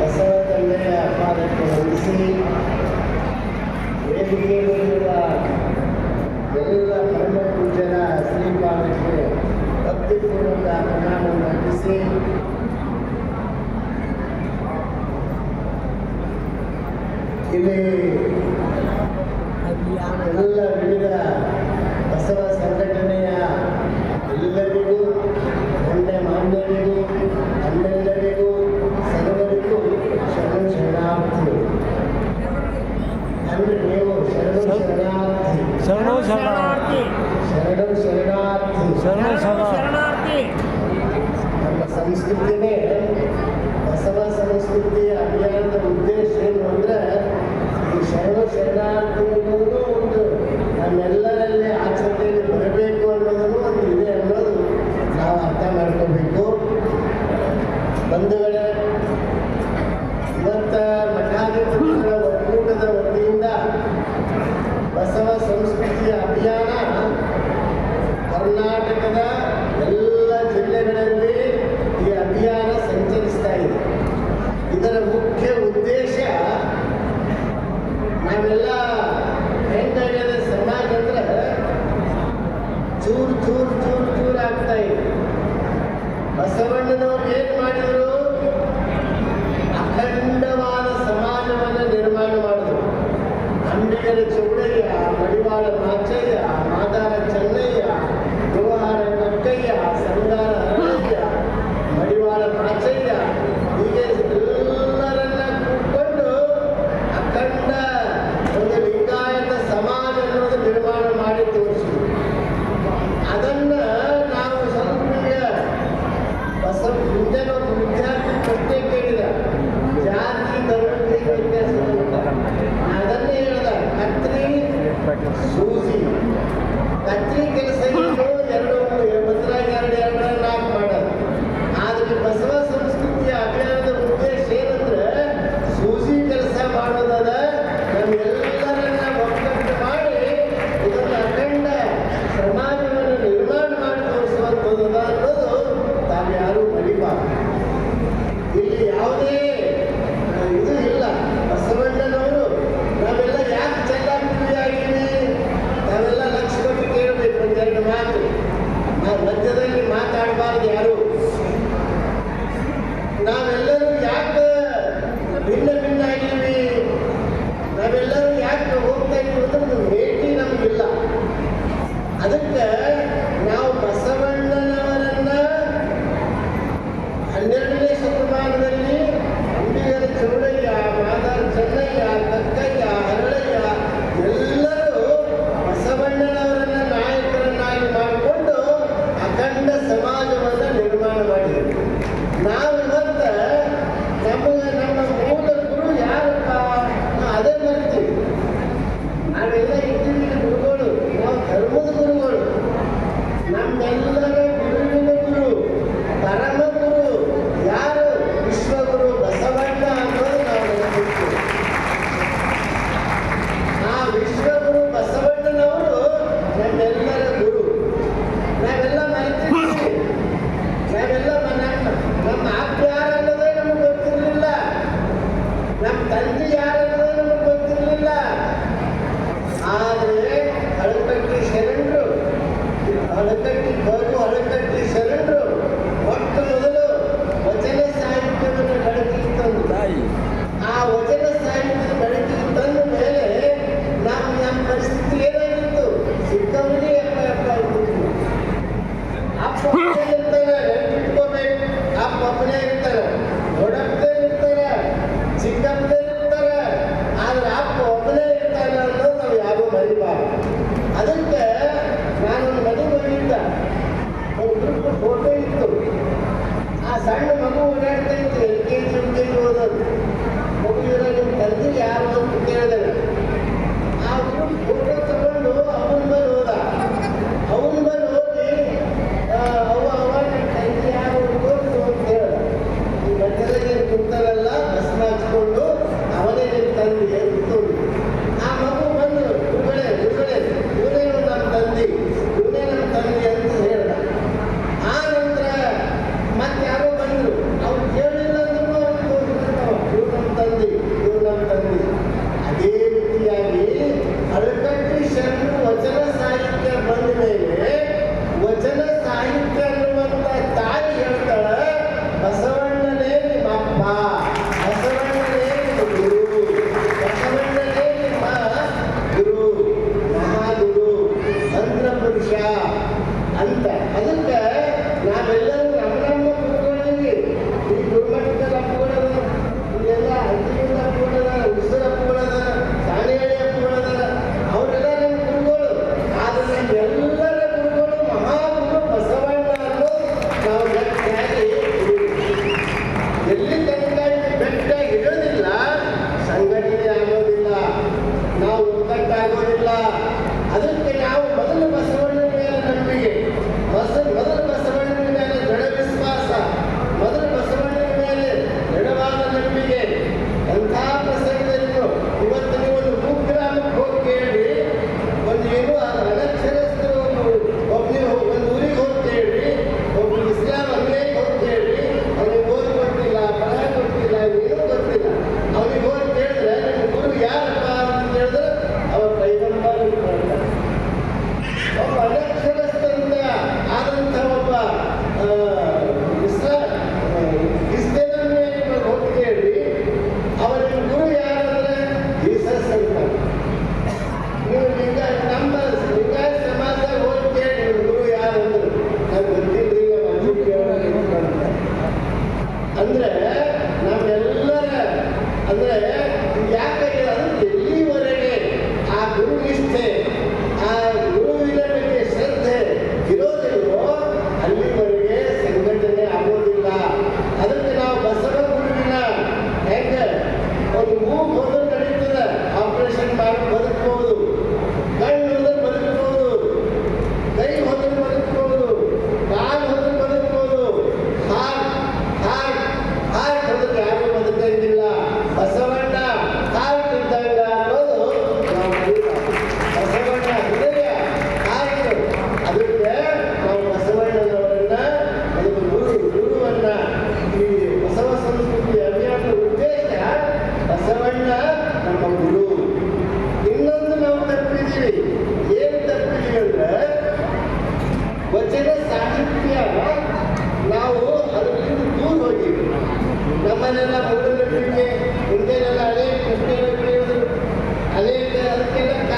ಹೊಸ ತಂದೆಯ ಪಾದಕ್ಕೆ ಹೊಂದಿಸಿ ವೇದಿಕೆಯನ್ನು ಶರಣಾರ್ಥಿ ಶರಣ ಶರಣಾರ್ಥಿ ನಮ್ಮ ಸಂಸ್ಕೃತಿನೇ けてね Obrigado.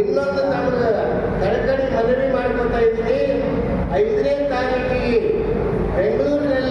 ಇನ್ನೊಂದು ತಮಗೆ ಕಳಕಳಿ ಮನವಿ ಮಾಡ್ಕೊತಾ ಇದ್ದೀನಿ. ಐದನೇ ತಾರೀಕಿಗೆ ಬೆಂಗಳೂರಿನಲ್ಲಿ